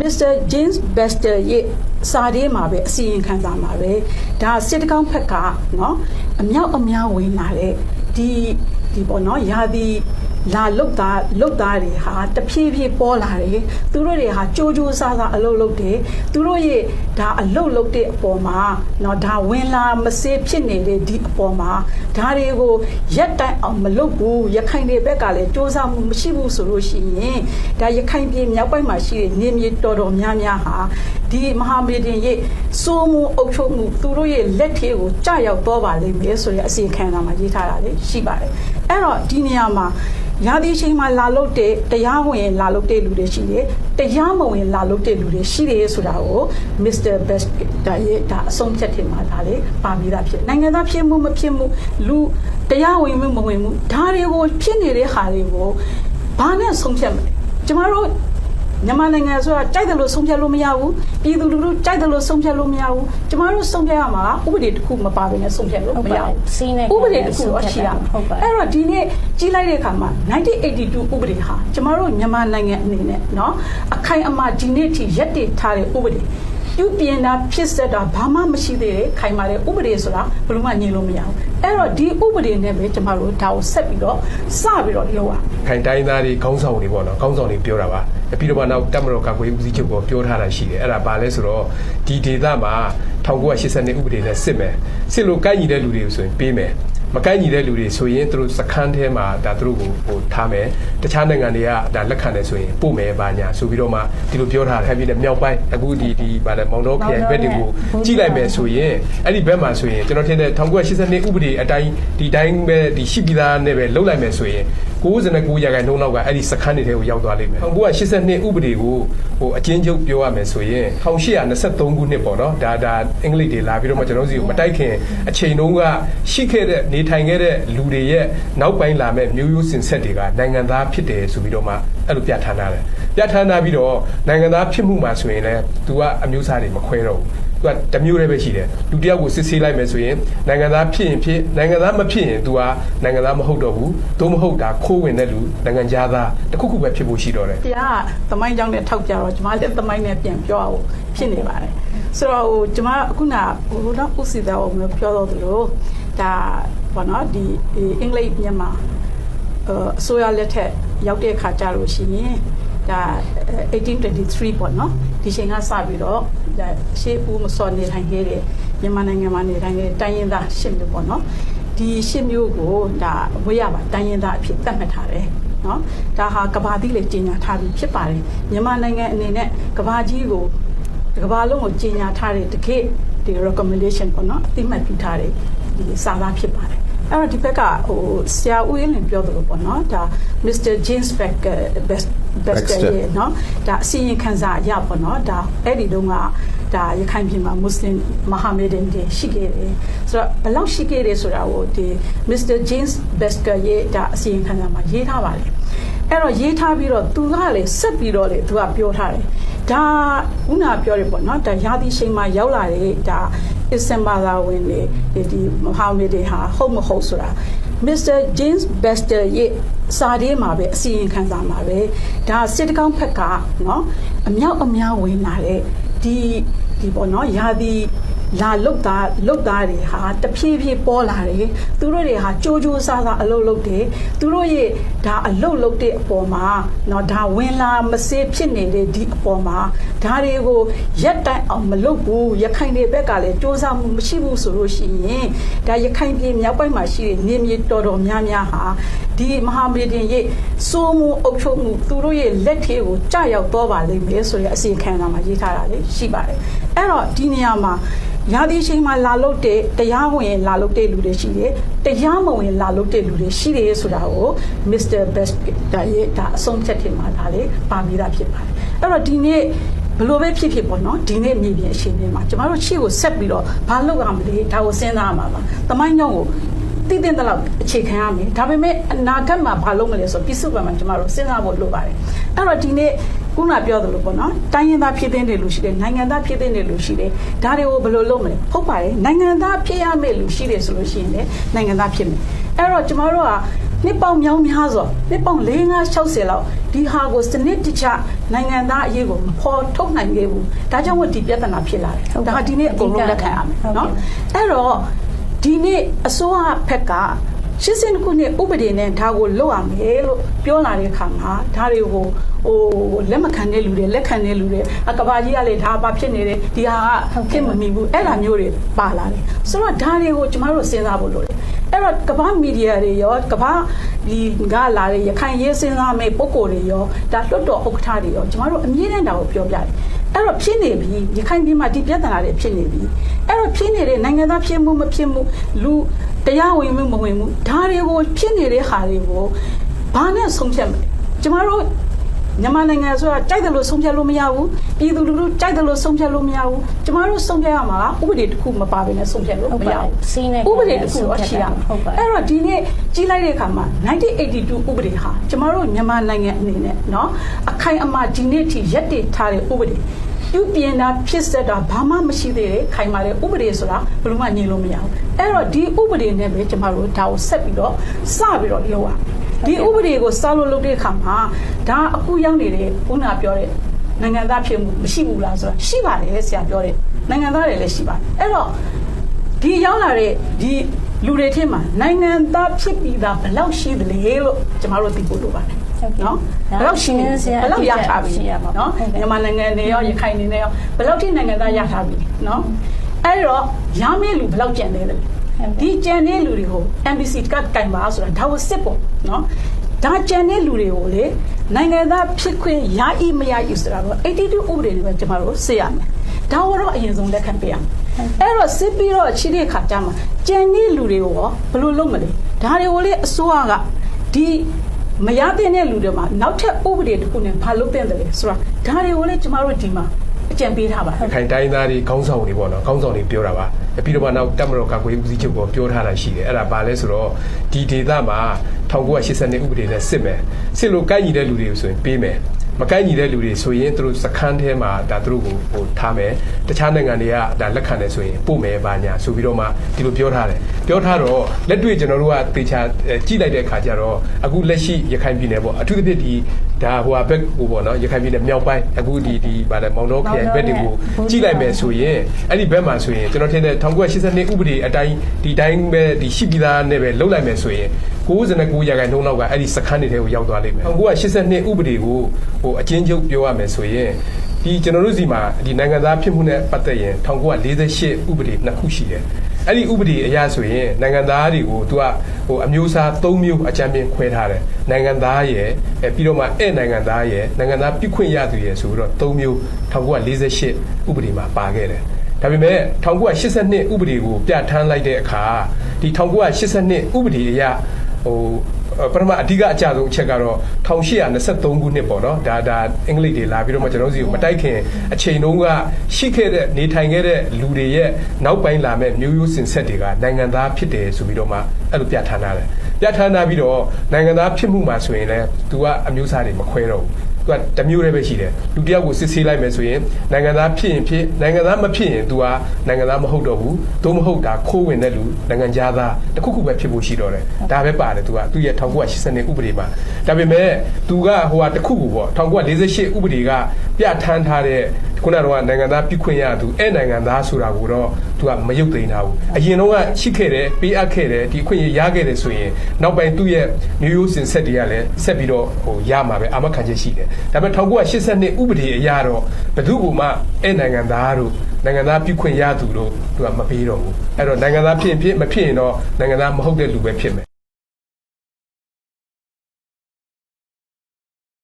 Mr. James Bester ရဲ့စာရေးမှာပဲအစီရင်ခံစာမှာပဲဒါစစ်တကောင်းဖက်ကเนาะအမြောက်အများဝင်လာတဲ့ဒီဒီပေါ့เนาะယာဒီ လာလုတ်သားလုတ်သားတွေဟာတဖြည်းဖြည်းပေါ်လာတယ်သူတို့တွေဟာကြိုးကြိုးစားစားအလုပ်လုပ်တယ်သူတို့ရဲ့ဒါအလုပ်လုပ်တဲ့အပေါ်မှာเนาะဒါဝင်လာမစေးဖြစ်နေတဲ့ဒီအပေါ်မှာဒါတွေကိုရက်တိုင်အောင်မလုပ်ဘူးရခိုင်တွေဘက်ကလည်းစ조사မှုမရှိဘူးဆိုလို့ရှိရင်ဒါရခိုင်ပြည်မြောက်ပိုင်းမှာရှိတဲ့နေမြေတော်တော်များများဟာဒီမဟာမေဒင်ရဲ့စိုးမှုအုပ်ချုပ်မှုသူတို့ရဲ့လက်ထဲကိုကြာရောက်တော့ပါလိမ့်မယ်ဆိုတဲ့အစီအခံမှာရေးထားတာလေရှိပါတယ်အဲ့တော့ဒီနေရာမှာ ရာသီချိန်မှာလာလုတ်တဲ့တရားဝင်လာလုတ်တဲ့လူတွေရှိတယ်တရားမဝင်လာလုတ်တဲ့လူတွေရှိတယ်ဆိုတာကို Mr. Best ဒါရဲ့ဒါအဆုံးဖြတ်တင်မှာဒါလေပါပြီးသားဖြစ်နိုင်ငံသားဖြစ်မှုမဖြစ်မှုလူတရားဝင်မှုမဝင်မှုဒါတွေကိုဖြစ်နေတဲ့ဟာတွေကိုဘာနဲ့ဆုံးဖြတ်မလဲကျမတို့ မြန်မာနိုင်ငံဆိုတာကြိုက်တယ်လို့ဆုံးဖြတ်လို့မရဘူးပြည်သူလူထုကြိုက်တယ်လို့ဆုံးဖြတ်လို့မရဘူးကျမတို့ဆုံးဖြတ်ရမှာဥပဒေတစ်ခုမပါဘဲနဲ့ဆုံးဖြတ်လို့မရဘူး စီးနဲ့ ဥပဒေတစ်ခုတော့ရှိရမှာ ဟုတ်ပါ အဲ့တော့ဒီနေ့ကြီးလိုက်တဲ့အခါမှာ1982ဥပဒေဟာကျမတို့မြန်မာနိုင်ငံအနေနဲ့เนาะအခိုင်အမာဒီနေ့ထိရက်တည်ထားတဲ့ဥပဒေပြုပြင်တာဖြစ်ဆက်တာဘာမှမရှိသေးတဲ့ခိုင်မာတဲ့ဥပဒေဆိုတာဘယ်လိုမှညှိလို့မရဘူး အဲ့တော့ဒီဥပဒေနဲ့ပဲကျမတို့ဒါကိုဆက်ပြီးတော့စပြီးတော့လုပ်ရခိုင်တိုင်းသားတွေခေါင်းဆောင်တွေပေါ့နော်ခေါင်းဆောင်တွေပြောတာပါပြီးတော့မှနောက်တက်မတော်ကာကွယ်ရေးဦးစီးချုပ်ကပြောထားတာရှိတယ်အဲ့ဒါဘာလဲဆိုတော့ဒီဒေသမှာ1982ဥပဒေနဲ့စစ်မယ်စစ်လို့ကိုက်ညီတဲ့လူတွေဆိုရင်ပေးမယ် မကိုက်ညီတဲ့လူတွေဆိုရင်သူတို့စခန်းထဲမှာဒါသူတို့ကိုဟိုထားမယ်တခြားနိုင်ငံတွေကဒါလက်ခံတယ်ဆိုရင်ပို့မယ်ပါညာဆိုပြီးတော့မှဒီလိုပြောထားတယ်ဟဲ့ပြီးတော့မြောက်ပိုင်းအခုဒီဒီဗာလဲမောင်တော်ခရိုင်ဘက်တွေကိုကြည့်လိုက်မယ်ဆိုရင်အဲ့ဒီဘက်မှာဆိုရင်ကျွန်တော်ထင်တယ်1982ဥပဒေအတိုင်းဒီတိုင်းပဲဒီရှိပြီးသားနဲ့ပဲလှုပ်လိုက်မယ်ဆိုရင် 69ရာခိုင်နှုန်းလောက်ကအဲ့ဒီစခန်းတွေထဲကိုရောက်သွားလိမ့်မယ်1982ဥပဒေကိုဟိုအချင်းချုပ်ပြောရမယ်ဆိုရင်1823ခုနှစ်ပေါ့နော်ဒါဒါအင်္ဂလိပ်တွေလာပြီးတော့မှကျွန်တော်တို့စီကိုမတိုက်ခင်အချိန်တုန်းကရှိခဲ့တဲ့နေထိုင်ခဲ့တဲ့လူတွေရဲ့နောက်ပိုင်းလာမဲ့မျိုးရိုးစင်ဆက်တွေကနိုင်ငံသားဖြစ်တယ်ဆိုပြီးတော့မှအဲ့လိုပြဋ္ဌာန်းထားတယ်ပြဋ္ဌာန်းထားပြီးတော့နိုင်ငံသားဖြစ်မှုမှာဆိုရင်လည်း तू ကအမျိုးအစားတွေမခွဲတော့ဘူး သူကတစ်မျိုးတည်းပဲရှိတယ်လူတစ်ယောက်ကိုစစ်ဆေးလိုက်မယ်ဆိုရင်နိုင်ငံသားဖြစ်ရင်ဖြစ်နိုင်ငံသားမဖြစ်ရင် तू ကနိုင်ငံသားမဟုတ်တော့ဘူးသို့မဟုတ်တာခိုးဝင်တဲ့လူနိုင်ငံသားတစ်ခုခုပဲဖြစ်ဖို့ရှိတော့တယ်တရားကသမိုင်းကြောင်းနဲ့ထောက်ကြတော့ကျမလည်းသမိုင်းနဲ့ပြန်ပြောအောင်ဖြစ်နေပါတယ်ဆိုတော့ဟိုကျမအခုနဟိုတော့ဥစီသားကိုမျိုးပြောတော့သလိုဒါဘာနော်ဒီအင်္ဂလိပ်မြန်မာအစိုးရလက်ထက်ရောက်တဲ့အခါကျလို့ရှိရင်ဒါ1823ပေါ့နော် ဒီချိန်ကစပြီးတော့ဒါရှေးဦးမစော်နေထိုင်ခဲ့တဲ့မြန်မာနိုင်ငံမှာနေထိုင်ခဲ့တဲ့တိုင်းရင်းသားရှစ်မျိုးပေါ့နော်ဒီရှစ်မျိုးကိုဒါဝေးရပါတိုင်းရင်းသားအဖြစ်သတ်မှတ်ထားတယ်နော်ဒါဟာကဘာတိလေကြီးညာထားပြီးဖြစ်ပါတယ်မြန်မာနိုင်ငံအနေနဲ့ကဘာကြီးကိုကဘာလုံးကိုကြီးညာထားတဲ့တကယ်ဒီ recommendation ပေါ့နော်အသိမှတ်ပြုထားတဲ့ဒီစာသားဖြစ်ပါတယ် အဲ့တော့ဒီဘက်ကဟိုဆရာဦးရင်းလင်ပြောသလိုပေါ့နော်ဒါ Mr. James Beck best best Baxter ရဲ့နော်ဒါအစီရင်ခံစာအရပေါ့နော်ဒါအဲ့ဒီတုန်းကဒါရခိုင်ပြည်မှာမွတ်စလင်မဟာမေဒန်တွေရှိခဲ့တယ်ဆိုတော့ဘယ်လောက်ရှိခဲ့တယ်ဆိုတာကိုဒီ Mr. James Besker ရဲ့ဒါအစီရင်ခံစာမှာရေးထားပါတယ်အဲ့တော့ရေးထားပြီးတော့သူကလည်းဆက်ပြီးတော့လေသူကပြောထားတယ်ဒါခုနပြောတယ်ပေါ့နော်ဒါရာသီချိန်မှာရောက်လာတဲ့ဒါ အစ္စမ်ဘာသာဝင်တွေဒီဒီမဟာမေဒန်ဟာဟုတ်မဟုတ်ဆိုတာ Mr. James Bester ရဲ့စာရေးမှာပဲအစီရင်ခံစာမှာပဲဒါစစ်တကောင်းဖက်ကเนาะအမြောက်အများဝင်လာတဲ့ဒီဒီပေါ့เนาะယာဒီ လာလုတ်သားလုတ်သားတွေဟာတဖြည်းဖြည်းပေါ်လာတယ်သူတို့တွေဟာကြိုးကြိုးစားစားအလုပ်လုပ်တယ်သူတို့ရဲ့ဒါအလုပ်လုပ်တဲ့အပေါ်မှာเนาะဒါဝင်လာမစေးဖြစ်နေတဲ့ဒီအပေါ်မှာဒါတွေကိုရက်တိုင်အောင်မလုပ်ဘူးရခိုင်တွေဘက်ကလည်းစ조사မှုမရှိဘူးဆိုလို့ရှိရင်ဒါရခိုင်ပြည်မြောက်ပိုင်းမှာရှိတဲ့နေမြေတော်တော်များများဟာဒီမဟာမေဒင်ရဲ့စိုးမှုအုပ်ချုပ်မှုသူတို့ရဲ့လက်ထဲကိုကြာရောက်တော့ပါလိမ့်မယ်ဆိုတဲ့အစီအခံစာမှာရေးထားတာလေရှိပါတယ် အဲ့တော့ဒီနေရာမှာရာသီချိန်မှာလာလုတ်တဲ့တရားဝင်လာလုတ်တဲ့လူတွေရှိတယ်တရားမဝင်လာလုတ်တဲ့လူတွေရှိတယ်ဆိုတာကို Mr. Best ဒါရဲ့ဒါအဆုံးဖြတ်တင်မှာဒါလေပါပြီးသားဖြစ်ပါတယ်အဲ့တော့ဒီနေ့ဘယ်လိုပဲဖြစ်ဖြစ်ပေါ့နော်ဒီနေ့မြေပြင်အချိန်တွေမှာကျမတို့ရှေ့ကိုဆက်ပြီးတော့ဘာလုပ်ရမလဲဒါကိုစဉ်းစားရမှာပါ။တမိုင်းညောင်းကို တည်တဲ့လောက်အခြေခံရမယ်ဒါပေမဲ့အနာဂတ်မှာဘာလုပ်မလဲဆိုတော့ပြည်စု့ဘက်မှာကျမတို့စဉ်းစားဖို့လိုပါတယ်အဲ့တော့ဒီနေ့ခုနပြောသလိုပေါ့နော်တိုင်းရင်းသားဖြစ်တဲ့လူရှိတယ်နိုင်ငံသားဖြစ်တဲ့လူရှိတယ်ဒါတွေကိုဘယ်လိုလုပ်မလဲဟုတ်ပါတယ်နိုင်ငံသားဖြစ်ရမယ့်လူရှိတယ်ဆိုလို့ရှိရင်လည်းနိုင်ငံသားဖြစ်မယ်အဲ့တော့ကျမတို့ကနှစ်ပေါင်းများများစွာနှစ်ပေါင်း4 5 60လောက်ဒီဟာကိုစနစ်တကျနိုင်ငံသားအရေးကိုမဖော်ထုတ်နိုင်ခဲ့ဘူးဒါကြောင့်မို့ဒီပြဿနာဖြစ်လာတယ်ဒါဟာဒီနေ့အကုန်လုံးလက်ခံရမယ်နော်အဲ့တော့ ဒီနေ့အစိုးရဘက်က80ခုနှစ်ဥပဒေနဲ့ဒါကိုလွတ်ရမယ်လို့ပြောလာတဲ့အခါမှာဒါတွေကိုဟိုလက်မခံတဲ့လူတွေလက်ခံတဲ့လူတွေအကဘာကြီးကလေဒါဘာဖြစ်နေတယ်ဒီဟာကဖြစ်မမီဘူးအဲ့ဒါမျိုးတွေပါလာတယ်ဆိုတော့ဒါတွေကိုကျမတို့စဉ်းစားဖို့လိုတယ် အဲ့တော့ကမ္ဘာမီဒီယာတွေရောကမ္ဘာဒီကလာတဲ့ရခိုင်ရေးစဉ်းစားမယ့်ပုံကိုယ်တွေရောဒါလွတ်တော်ဥက္ကဋ္ဌတွေရောကျမတို့အမြင့်တဲ့တာကိုပြောပြတယ်အဲ့တော့ဖြစ်နေပြီရခိုင်ပြည်မှာဒီပြဿနာတွေဖြစ်နေပြီအဲ့တော့ဖြစ်နေတဲ့နိုင်ငံသားဖြစ်မှုမဖြစ်မှုလူတရားဝင်မှုမဝင်မှုဒါတွေကိုဖြစ်နေတဲ့ဟာတွေကိုဘာနဲ့ဆုံးဖြတ်မလဲကျမတို့ မြန်မာနိုင်ငံဆိုတာကြိုက်တယ်လို့ဆုံးဖြတ်လို့မရဘူးပြည်သူလူထုကြိုက်တယ်လို့ဆုံးဖြတ်လို့မရဘူးကျမတို့ဆုံးဖြတ်ရမှာကဥပဒေတစ်ခုမပါဘဲနဲ့ဆုံးဖြတ်လို့မရဘူးဥပဒေတစ်ခုတော့ရှိရမှာအဲ့တော့ဒီနေ့ကြီးလိုက်တဲ့အခါမှာ1982ဥပဒေဟာကျမတို့မြန်မာနိုင်ငံအနေနဲ့เนาะအခိုင်အမာဒီနေ့ထိရက်တည်ထားတဲ့ဥပဒေပြုပြင်တာဖြစ်ဆက်တာဘာမှမရှိသေးတဲ့ခိုင်မာတဲ့ဥပဒေဆိုတာဘယ်လိုမှညင်လို့မရဘူးအဲ့တော့ဒီဥပဒေနဲ့ပဲကျမတို့ဒါကိုဆက်ပြီးတော့စပြီးတော့လုပ်ရ ဒီဥပဒေကိုစလို့လုပ်တဲ့အခါမှာဒါအခုရောက်နေတဲ့ဦးနာပြောတဲ့နိုင်ငံသားဖြစ်မှုမရှိဘူးလားဆိုတာရှိပါတယ်ဆရာပြောတယ်နိုင်ငံသားတွေလည်းရှိပါတယ်အဲ့တော့ဒီရောက်လာတဲ့ဒီလူတွေထဲမှာနိုင်ငံသားဖြစ်ပြီးသားဘယ်လောက်ရှိသလဲလို့ကျမတို့သိဖို့လိုပါတယ်နော်ဘယ်လောက်ရှိနေဘယ်လောက်ရထားပြီနော်မြန်မာနိုင်ငံနေရောရခိုင်နေနေရောဘယ်လောက်ထိနိုင်ငံသားရထားပြီနော်အဲ့တော့ရမယ့်လူဘယ်လောက်ကျန်သေးလဲ ဒီကျန်တဲ့လူတွေကို MBC ကကင်ပါဆိုတာဒါကိုစစ်ပေါ့နော်ဒါကျန်တဲ့လူတွေကိုလေနိုင်ငံသားဖြစ်ခွင့်ရဤမရဤဆိုတာတော့82ဥပဒေတွေပဲကျမတို့စစ်ရမယ်ဒါတော့အရင်ဆုံးလက်ခံပေးရမယ်အဲ့တော့စစ်ပြီးတော့ချိတဲ့ခါကျမှကျန်တဲ့လူတွေကိုရောဘယ်လိုလုပ်မလဲဒါတွေကိုလေအစိုးရကဒီမရတဲ့လူတွေမှာနောက်ထပ်ဥပဒေတစ်ခုနဲ့ဘာလုပ်တဲ့တယ်လဲဆိုတာဒါတွေကိုလေကျမတို့ဒီမှာအကြံပေးထားပါခိုင်တိုင်းသားတွေခေါင်းဆောင်တွေပေါ့နော်ခေါင်းဆောင်တွေပြောတာပါ ပြီးတော့မှနောက်တက်မတော်ကကွေးဦးစီးချုပ်ကပြောထားတာရှိတယ်အဲ့ဒါဘာလဲဆိုတော့ဒီဒေသမှာ1982ဥပဒေနဲ့စစ်မယ်စစ်လို့ကိုက်ညီတဲ့လူတွေကိုဆိုရင်ပေးမယ် မကိုက်ညီတဲ့လူတွေဆိုရင်သူတို့စခန်းထဲမှာဒါသူတို့ကိုဟိုထားမယ်တခြားနိုင်ငံတွေကဒါလက်ခံတယ်ဆိုရင်ပို့မယ်ပါညာဆိုပြီးတော့မှဒီလိုပြောထားတယ်ပြောထားတော့လက်တွေ့ကျွန်တော်တို့ကတေချာကြည့်လိုက်တဲ့အခါကျတော့အခုလက်ရှိရခိုင်ပြည်နယ်ပေါ့အထူးသဖြင့်ဒီဒါဟိုဘက်ဟိုပေါ့နော်ရခိုင်ပြည်နယ်မြောက်ပိုင်းအခုဒီဒီဗာလဲမောင်တော်ခရိုင်ဘက်တွေကိုကြည့်လိုက်မယ်ဆိုရင်အဲ့ဒီဘက်မှာဆိုရင်ကျွန်တော်ထင်တယ်1982ဥပဒေအတိုင်းဒီတိုင်းပဲဒီရှိပြီးသားနဲ့ပဲလှုပ်လိုက်မယ်ဆိုရင် 69ရာခိုင်နှုန်းလောက်ကအဲ့ဒီစခန်းတွေထဲကိုရောက်သွားလိမ့်မယ်1982ဥပဒေကိုဟိုအချင်းချုပ်ပြောရမယ်ဆိုရင်ဒီကျွန်တော်တို့စီမှာဒီနိုင်ငံသားဖြစ်မှုနဲ့ပတ်သက်ရင်1948ဥပဒေနှစ်ခုရှိတယ်အဲ့ဒီဥပဒေအရဆိုရင်နိုင်ငံသားတွေကိုသူကဟိုအမျိုးအစား၃မျိုးအကြမ်းပြင်းခွဲထားတယ်နိုင်ငံသားရယ်အဲပြီးတော့မှဧည့်နိုင်ငံသားရယ်နိုင်ငံသားပြည့်ခွင့်ရသူရယ်ဆိုပြီးတော့၃မျိုး1948ဥပဒေမှာပါခဲ့တယ်ဒါပေမဲ့1982ဥပဒေကိုပြဋ္ဌာန်းလိုက်တဲ့အခါဒီ1982ဥပဒေအရ ဟိုပထမအဓိကအကြဆုံးအချက်ကတော့1823ခုနှစ်ပေါ့နော်ဒါဒါအင်္ဂလိပ်တွေလာပြီးတော့မှကျွန်တော်တို့စီကိုမတိုက်ခင်အချိန်တုန်းကရှိခဲ့တဲ့နေထိုင်ခဲ့တဲ့လူတွေရဲ့နောက်ပိုင်းလာမဲ့မျိုးရိုးစင်ဆက်တွေကနိုင်ငံသားဖြစ်တယ်ဆိုပြီးတော့မှအဲ့လိုပြဋ္ဌာန်းထားတယ်ပြဋ္ဌာန်းထားပြီးတော့နိုင်ငံသားဖြစ်မှုမှာဆိုရင်လည်း तू ကအမျိုးအစားတွေမခွဲတော့ဘူး သူကတမျိုးတည်းပဲရှိတယ်လူတယောက်ကိုစစ်ဆေးလိုက်မယ်ဆိုရင်နိုင်ငံသားဖြစ်ရင်ဖြစ်နိုင်ငံသားမဖြစ်ရင်သူကနိုင်ငံသားမဟုတ်တော့ဘူးသို့မဟုတ်တာခိုးဝင်တဲ့လူနိုင်ငံသားတခုခုပဲဖြစ်ဖို့ရှိတော့တယ်ဒါပဲပါတယ်သူကသူရဲ့1980ဥပဒေမှာဒါပေမဲ့သူကဟိုဟာတခုခုပေါ့1948ဥပဒေကပြဋ္ဌာန်းထားတဲ့ ခုနကတော့နိုင်ငံသားပြခွင့်ရသူအဲ့နိုင်ငံသားဆိုတာကိုတော့ तू ကမရုပ်သိမ်းထားဘူးအရင်တော့ကရှိခဲ့တယ်ပေးအပ်ခဲ့တယ်ဒီအခွင့်အရေးရခဲ့တယ်ဆိုရင်နောက်ပိုင်းသူ့ရဲ့မျိုးရိုးစင်ဆက်တွေကလည်းဆက်ပြီးတော့ဟိုရမှာပဲအာမခံချက်ရှိတယ်ဒါပေမဲ့1982ဥပဒေအရတော့ဘယ်သူကမှအဲ့နိုင်ငံသားတို့နိုင်ငံသားပြုခွင့်ရသူတို့သူကမပေးတော့ဘူးအဲ့တော့နိုင်ငံသားဖြစ်ရင်ဖြစ်မဖြစ်ရင်တော့နိုင်ငံသားမဟုတ်တဲ့လူပဲဖြစ်မယ်